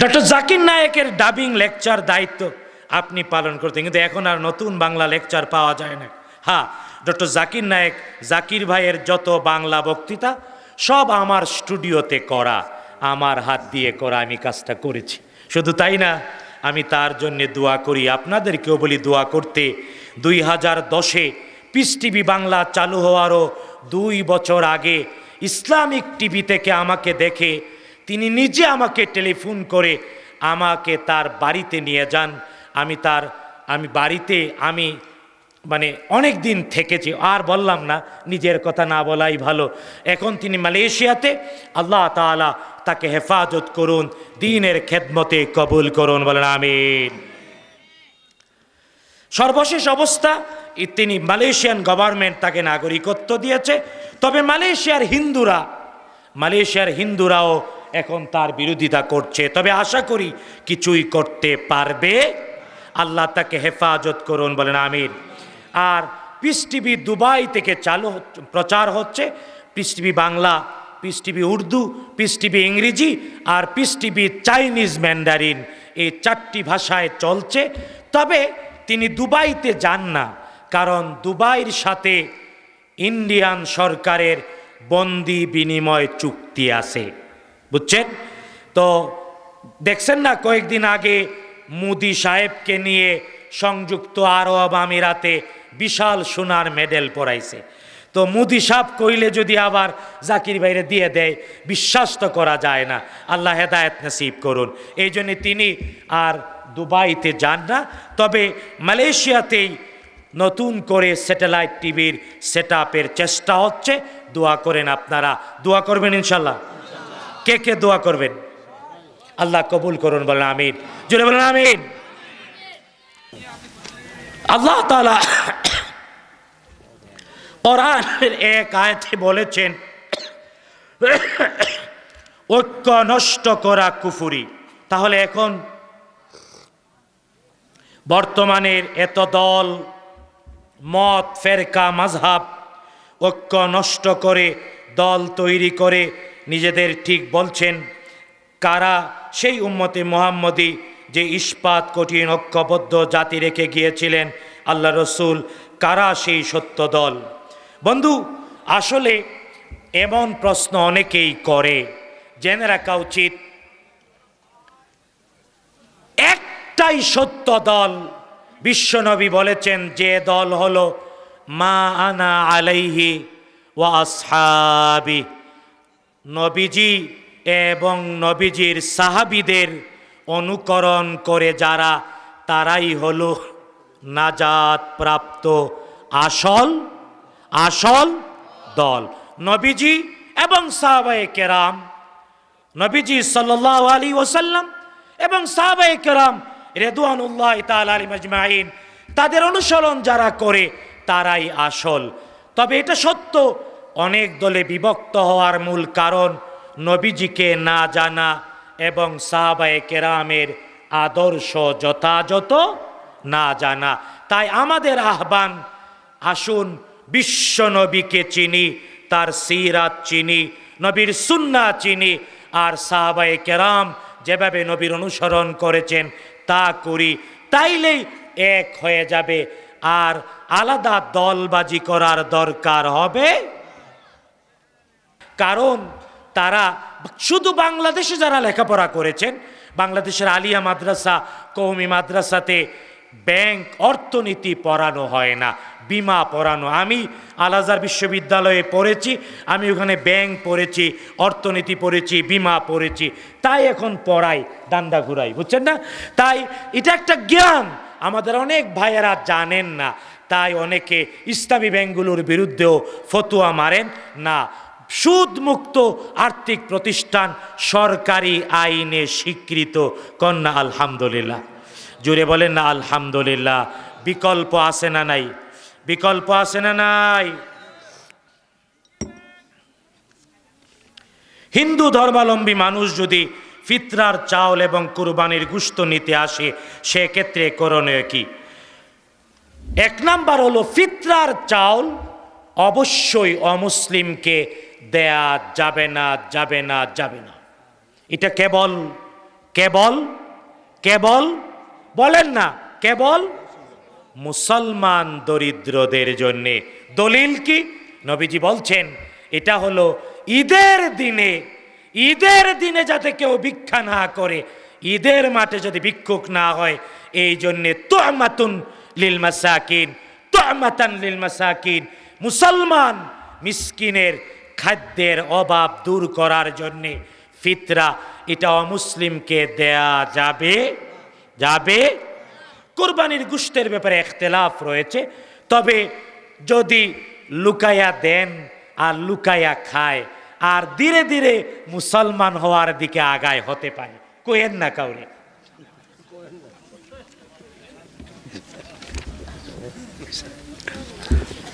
Doctor Zakir নায়েকের dubbing lecture দায়িত্ব আপনি পালন করতেন, কিন্তু এখন আর নতুন বাংলা লেকচার পাওয়া যায় না। হ্যাঁ ডক্টর জাকির নায়েক জাকির ভাইয়ের যত বাংলা বক্তৃতা, সব আমার স্টুডিওতে করা, আমার হাত দিয়ে করা আমি কাজটা করেছি। শুধু তাই না, আমি তার জন্য দোয়া করি, আপনাদেরকেও বলি দোয়া করতে, দুই হাজার দশে পিস টিভি বাংলা চালু হওয়ারও দুই বছর আগে ইসলামিক টিভি থেকে আমাকে দেখে তিনি নিজে আমাকে টেলিফোন করে আমাকে তার বাড়িতে নিয়ে যান। আমি তার, আমি বাড়িতে, আমি মানে অনেক দিন থেকেছি, আর বললাম না, নিজের কথা না বলাই ভালো। এখন তিনি মালয়েশিয়াতে, আল্লাহ তাআলা তাকে হেফাজত করুন, দিনের খেদমতে কবুল করুন, বলেন আমিন। সর্বশেষ অবস্থা তিনি মালয়েশিয়ান গভর্নমেন্ট তাকে নাগরিকত্ব দিয়েছে। তবে মালয়েশিয়ার হিন্দুরা, মালয়েশিয়ার হিন্দুরাও এখন তার বিরোধিতা করছে। তবে আশা করি কিছুই করতে পারবে। আল্লাহ তাকে হেফাজত করুন, বলেন আমির আর পিস টিভি দুবাই থেকে চালু প্রচার হচ্ছে। Peace TV Bangla, peace TV Urdu, peace TV ইংরেজি আর পিস টিভি চাইনিজ ম্যান্ডারিন এই চারটি ভাষায় চলছে। তবে তিনি দুবাইতে যান না, কারণ দুবাইয়ের সাথে ইন্ডিয়ান সরকারের বন্দি বিনিময় চুক্তি আছে। বুঝছেন? তো দেখছেন না কয়েকদিন আগে মোদি সাহেবকে নিয়ে সংযুক্ত আরব আমিরাতে বিশাল সোনার মেডেল পরাইছে। তো মোদি সাহেব কইলে যদি আবার জাকির ভাইরে দিয়ে দেয়, বিশ্বাস তো করা যায় না। আল্লাহ হেদায়ত নসিব করুন। এই জন্যে তিনি আর দুবাইতে যান না। তবে মালয়েশিয়াতেই নতুন করে স্যাটেলাইট টিভির সেট চেষ্টা হচ্ছে। দোয়া করেন আপনারা। দোয়া করবেন ইনশাল্লাহ। কে কে দোয়া করবেন? আল্লাহ কবুল করুন, বলেন আমিন। জোরে বলেন আমিন। আল্লাহ তালা কোরআনের এক আয়াতে বলেছেন, ঐক্য নষ্ট করা কুফুরি। তাহলে এখন বর্তমানের এত দল, মত, ফেরকা মাঝহাব ঐক্য নষ্ট করে, দল তৈরি করে নিজেদের ঠিক বলছেন, কারা সেই উম্মতে মোহাম্মদী যে ইস্পাত কঠিন ঐক্যবদ্ধ জাতি রেখে গিয়েছিলেন আল্লাহ রসুল, কারা সেই সত্য দল? বন্ধু, আসলে এমন প্রশ্ন অনেকেই করে, জেনে রাখা উচিত, একটাই সত্য দল বিশ্বনবী বলেছেন যে দল হলো মা আনা আলাইহি ওয়া আসহাবি। নবীজি এবং নবীজির সাহাবিদের অনুকরণ করে যারা, তারাই হলো নাজাত প্রাপ্ত আসল আসল দল। নবীজি এবং সাহাবায়ে কেরাম, নবীজি সাল্লাহ আলী ওসাল্লাম এবং সাহাবায়ে কেরাম রেদুয়ানুল্লাহ তাল আলী মজমাইন তাদের অনুসরণ যারা করে, তারাই আসল। তবে এটা সত্য অনেক দলে বিভক্ত হওয়ার মূল কারণ নবীজিকে না জানা এবং সাহাবায়ে কেরামের আদর্শ যথাযথ না জানা। তাই আমাদের আহ্বান, আসুন বিশ্ব নবীকে চিনি, তার সিরাত চিনি, নবীর সুন্না চিনি, আর সাহাবায়ে কেরাম যেভাবে নবীর অনুসরণ করেছেন তা করি। তাইলেই এক হয়ে যাবে, আর আলাদা দলবাজি করার দরকার হবে কারণ তারা শুধু বাংলাদেশে যারা লেখাপড়া করেছেন, বাংলাদেশের আলিয়া মাদ্রাসা কৌমি মাদ্রাসাতে ব্যাংক, অর্থনীতি পড়ানো হয় না, বিমা পড়ানো। আমি আলাজার বিশ্ববিদ্যালয়ে পড়েছি, আমি ওখানে ব্যাংক পড়েছি, অর্থনীতি পড়েছি, বিমা পড়েছি, তাই এখন পড়াই, দান্দা ঘুরাই, বুঝছেন না? তাই এটা একটা জ্ঞান, আমাদের অনেক ভাইয়েরা জানেন না, তাই অনেকে ইসলামী ব্যাংকগুলোর বিরুদ্ধেও ফতুয়া মারেন, না সুদমুক্ত আর্থিক প্রতিষ্ঠান সরকারি আইনে স্বীকৃত। কন্যা, আলহামদুলিল্লাহ। জুড়ে বলেন না, আলহামদুলিল্লাহ। বিকল্প আছে না নাই? বিকল্প আছে না নাই? হিন্দু ধর্মাবলম্বী মানুষ যদি ফিতরার চাউল এবং কুরবানির গুস্ত নিতে আসে, সেক্ষেত্রে করণীয় কি? এক নাম্বার হলো, ফিতরার চাউল অবশ্যই অমুসলিমকে দেয়া যাবে না যাবে না যাবে না। এটা কেবল কেবল কেবল, বলেন না, কেবল মুসলমান দরিদ্রদের জন্যে। দলিল কি? নবীজি বলছেন, এটা হলো ঈদের দিনে ঈদের দিনে যাতে কেউ ভিক্ষা না করে, ঈদের মাঠে যদি ভিক্ষুক না হয়, এই জন্যে তোমাতুন লিল মাসাকিন তোমাতান লিল মাসাকিন। মুসলমান মিসকিনের খাদ্যের অভাব দূর করার জন্যে ফিতরা এটা অমুসলিমকে দেয়া যাবে যাবে কোরবানির গুষ্টের ব্যাপারে একতেলাফ রয়েছে, তবে যদি লুকায়া দেন আর লুকায়া খায়, আর ধীরে ধীরে মুসলমান হওয়ার দিকে আগায় হতে পারে কোয়েন না কাউরে